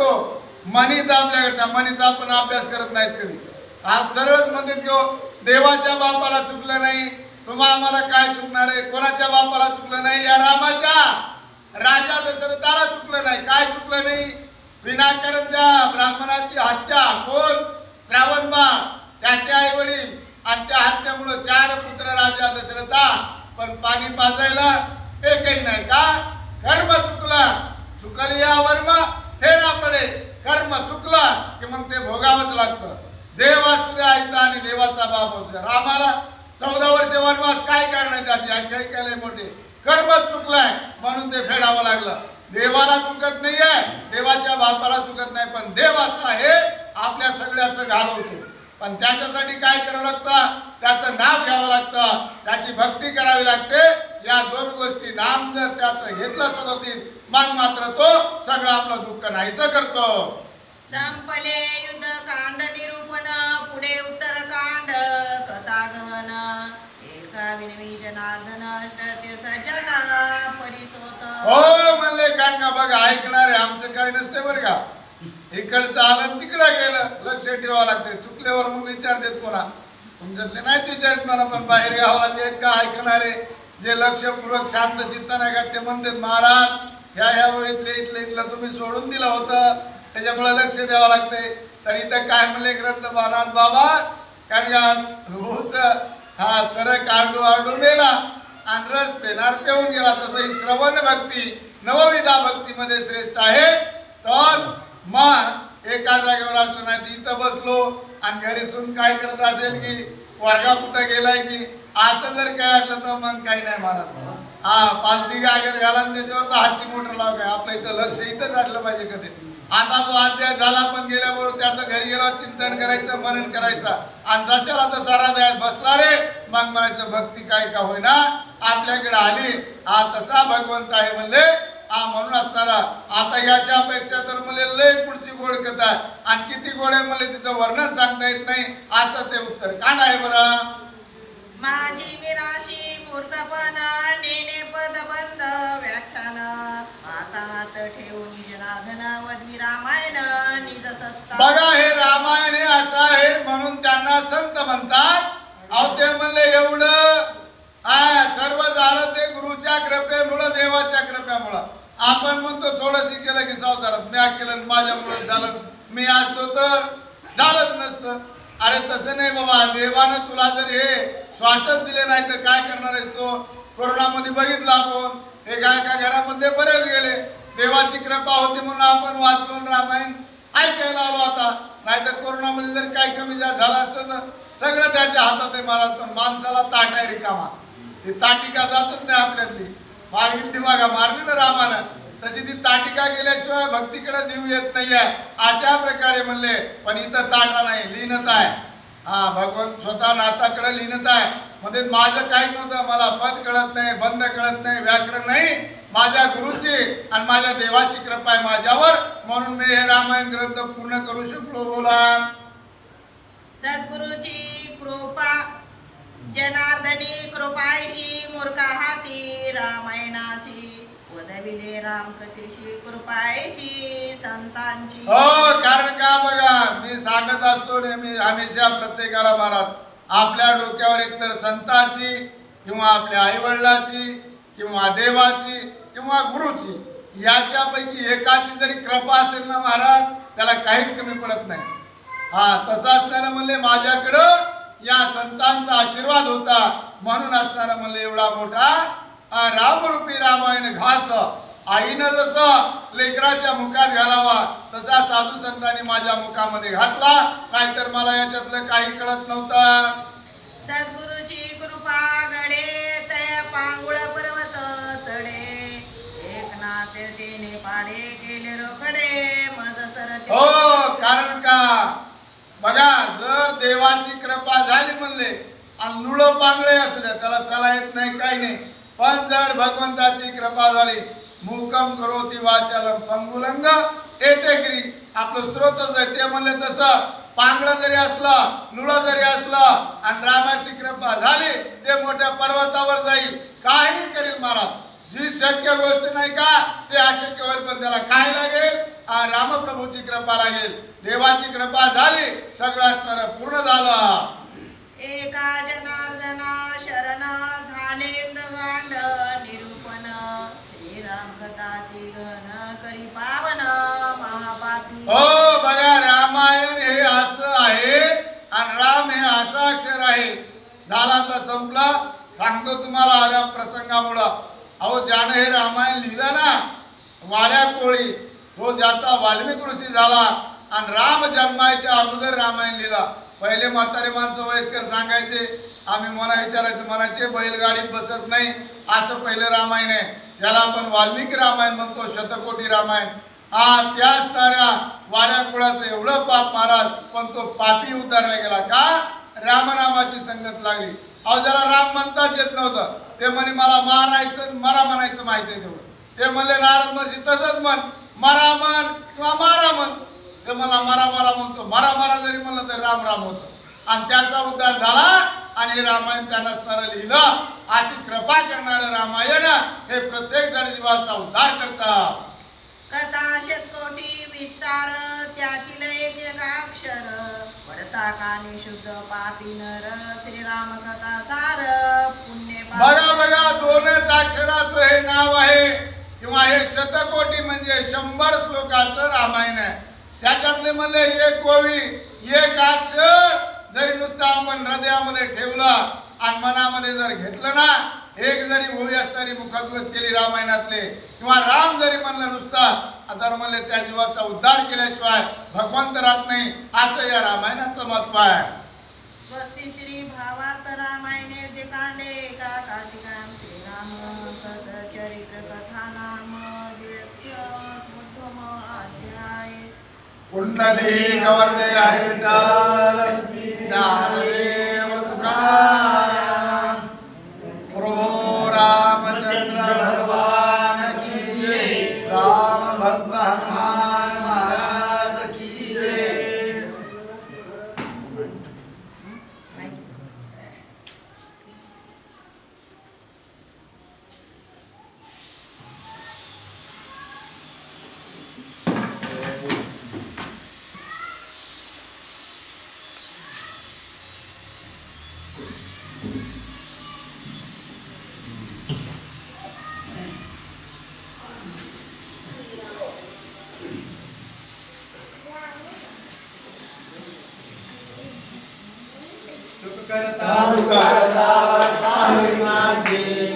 असतो मनीचा आपल्याकडचा मनीचा आपण अभ्यास करत नाहीत कधी. आज सरळच म्हणते की देवाच्या बापाला चुकलं नाही तुम्हा आम्हाला काय चुकणार आहे? कोणाच्या बापाला चुकलं नाही? या रामाच्या. राजा दशरथाला चुकलं नाही. काय चुकलं नाही? विनाकारण त्या ब्राह्मणाची हत्या. कोण? श्रावणबाळ त्याचे आई वडील आणि त्या हत्यामुळे चार पुत्र राजा दशरथा पण पाणी पाजायला एकही नाही का? कर्म चुकला. चुकल या वर्म हे पडे कर्म की मग ते भोगावंच लागतं. देव असू द्या ऐकता आणि देवाचा बाप असू द्या रामाला चौदा वर्ष वनवास काय करणार त्याची? आख्याय केलंय मोठे. कर्मच चुकलाय. म्हणून ते फेडावं लागलं. देवाला चुकत नाहीये देवाच्या बापाला चुकत नाही पण देव असा आहे आपल्या सगळ्याचं घालवतो. पण त्याच्यासाठी काय करावं लागतं? त्याचं नाव घ्यावं लागतं. त्याची भक्ती करावी लागते. या दोन गोष्टी नाम जर त्याचं घेतलं सदतीत मग मात्र तो सगळं आपलं दुःख नाहीसं करतो. संपले युद्ध कांड निरूपण पुढे उत्तरकांड कथा गहन एका विनवी जनार्दन अष्टते सज्जन परिसोत. हो म्हणले कारण बघा ऐकणारे आमचं काय नसते बरं का. इकडचं आलं तिकडं गेलं लक्ष ठेवावं लागते चुकल्यावर मग विचारतेत कोणा? तुमच्यातले नाही विचारित मला पण बाहेर गावाला जे आहेत का ऐकणारे? जे लक्षपूर्वक शांत चित्त नाही का ते म्हणतात महाराज ह्या ह्या वेळेतले इथले इथलं तुम्ही सोडून दिलं होतं. त्याच्यामुळे लक्ष द्यावं लागते तर इथं काय म्हणले ग्रंथ महाराज बाबा कारण का रोज हा चरक आरडू आरडू मेला. आणि रस पेनार पेऊन गेला. तसं ही श्रवण भक्ती नवविधा भक्तीमध्ये श्रेष्ठ आहे. तर मग एका जागेवर असलो नाही इथं बसलो. आणि घरी सून काय करत असेल की वर्गा कुठं गेलाय की असं जर काय असलं तर मग काही नाही मारत. हा पालती गागर घाला त्याच्यावर तर हातची मोटर लाव काय आपलं इथं लक्ष इथंच असलं पाहिजे कधी. आता जो अध्याय झाला पण गेल्याबरोबर त्याचं घरी गेला चिंतन करायचं मनन करायचं. आणि जशाला तसा हृदयात बसला रे मग म्हणायचं भक्ती काय का होईना? आपल्याकडे आली. हा तसा भगवंत आहे म्हणले. हा म्हणून असणारा. आता याच्या अपेक्षा तर मला लय पुढची गोड कथा आहे. आणि किती गोड आहे मला तिचं वर्णन सांगता येत नाही. असं ते उत्तर. कांड आहे बरं. माझी निराशी नेणे पदबंध व्याख्यान. आता हात ठेवून रामायण निज सत्ता बघा हे रामायण हे असं आहे म्हणून त्यांना संत म्हणतात. अहो ते म्हणले एवढं हा सर्व झालं ते गुरुच्या कृपेमुळं देवाच्या कृपेमुळं. आपण म्हणतो थोडं केलं की संसारात म्या केलं माझ्यामुळे झालं. मी असतो तर झालंच नसतं. अरे तसं नाही बाबा देवानं तुला जर हे श्वासच दिले नाही तर काय करणार आहेस तो? कोरोनामध्ये बघितलं आपण. एका एका घरामध्ये बरेच गेले. देवाची कृपा होती म्हणून आपण वाचलो रामायण ऐकायला आलो आता. नाही तर कोरोनामध्ये जर काय कमी जास्त झालं असतं तर सगळं त्याच्या हातात आहे महाराज. पण माणसाला ताट आहे रिकामा. ती ताटिका जातच नाही आपल्यातली. मागील दिमागा मारली ना रामानं. तशी ती ताटिका गेल्याशिवाय भक्तीकडे जीव येत नाहीये. अशा प्रकारे म्हणले पण इथं ताटा नाही लीनता आहे. हा भगवंत स्वतः नाताकडे लीनत आहे. मध्ये माझं काही नव्हतं मला पद कळत नाही बंद कळत नाही व्याकरण नाही. माझ्या गुरुची आणि माझ्या देवाची कृपा आहे माझ्यावर. म्हणून मी हे रामायण ग्रंथ पूर्ण करू शकलो बोला. सद्गुरुची कृपा जनार्दनी कृपायशी मूर्खा हाती रामायणाशी. वदविले रामकथेशी कृपायशी संतांची. हो कारण का बघा मी सांगत असतो नेहमी हमेशा प्रत्येकाला महाराज आपल्या डोक्यावर एकतर संतांची किंवा आपल्या आईवडिलाची किंवा देवाची किंवा गुरुची याच्यापैकी एकाची जरी कृपा असेल ना महाराज त्याला काहीच कमी पडत नाही. हा तसं असणारं म्हणले माझ्याकडं या संतांचा आशीर्वाद होता. म्हणून असणारा म्हणले एवढा मोठा रामरूपी रामायण घास आईनं जसं लेकराच्या मुखात घालावा तसा साधू संतांनी माझ्या मुखामध्ये घातला. नाहीतर मला याच्यातलं काही कळत नव्हतं. सद्गुरुची कृपा घडे तय पांगुळ पर्वत चढे. एकनाथ तेने पाडे केले रोकडे मज सरते. हो कारण का? बघा जर देवाची कृपा झाली म्हणले आणि नुळ पांगळे असू द्या त्याला चला येत नाही काही नाही. पण जर भगवंताची कृपा झाली मुकम करोती वाचालम पंगुलंग येते गिरी आपलं स्त्रोतच आहे ते म्हणले तसं. पांगळं जरी असलं नुळ जरी असलं आणि रामाची कृपा झाली ते मोठ्या पर्वतावर जाईल. काही करील महाराज? जी शक्य गोष्ट नाही का ते अशक्य होईल पण त्याला काय लागेल? रामप्रभूची कृपा लागेल. देवाची कृपा झाली सगळं स्तर पूर्ण झालं. एका जनार्दना आहे झाला तर संपला. सांगतो तुम्हाला आल्या प्रसंगामुळं. अहो ज्यानं हे रामायण लिहिलं ना वाड्या कोळी हो ज्याचा वाल्मिक ऋषी झाला आणि राम जन्मायच्या अगोदर रामायण लिहिलं. पहिले म्हातारे माणसं वयस्कर सांगायचे आम्ही मला विचारायचं म्हणायचे बैलगाडीत बसत नाही असं पहिलं रामायण आहे. ज्याला आपण वाल्मिकी रामायण म्हणतो शतकोटी रामायण. हा त्या असणाऱ्या वाड्या कुळाचं एवढं पाप महाराज पण तो पापी उतारला गेला. का? रामनामाची संगत लागली. अहो ज्याला राम म्हणताच येत नव्हतं ते म्हणे मला मारायचं मरा म्हणायचं माहिती आहे तेवढं. ते म्हणले नारद महर्षी तसंच म्हण. मरा म्हण किंवा मारा म्हण. ते मला मरा मरा म्हणतो. मरा मरा जरी म्हणलं तर राम राम होतं. आणि त्याचा उद्धार झाला आणि हे रामायण त्यांना स्तर लिहिलं. अशी कृपा करणारं रामायण हे प्रत्येक जण जीवाचा उद्धार करतात. कथा शतकोटी विस्तार त्यातील एक एक अक्षर. पडता काने शुद्ध पापी नर श्रीराम कथा सार पुण्य बघा बघा दोनच अक्षराचं हे नाव आहे. किंवा हे शतकोटी म्हणजे शंभर श्लोकाचं रामायण आहे. त्याच्यातले म्हणले एक ओवी एक अक्षर जरी नुसतं आपण हृदयामध्ये ठेवलं आणि मनामध्ये जर घेतलं ना एक जरी ओवी असणारी मुखत्वत केली रामायणातले किंवा राम जरी म्हणलं नुसतं तर म्हणले त्या जीवाचा उद्धार केल्याशिवाय भगवंत राहत नाही असं या रामायणाचं महत्त्व आहे. स्वस्ति श्री भावार्थ रामायणे का कथ चरित्र कथा नाम कुंडली गवर्दे हरिविठ्ठल. करता करता वर्ता विमान जी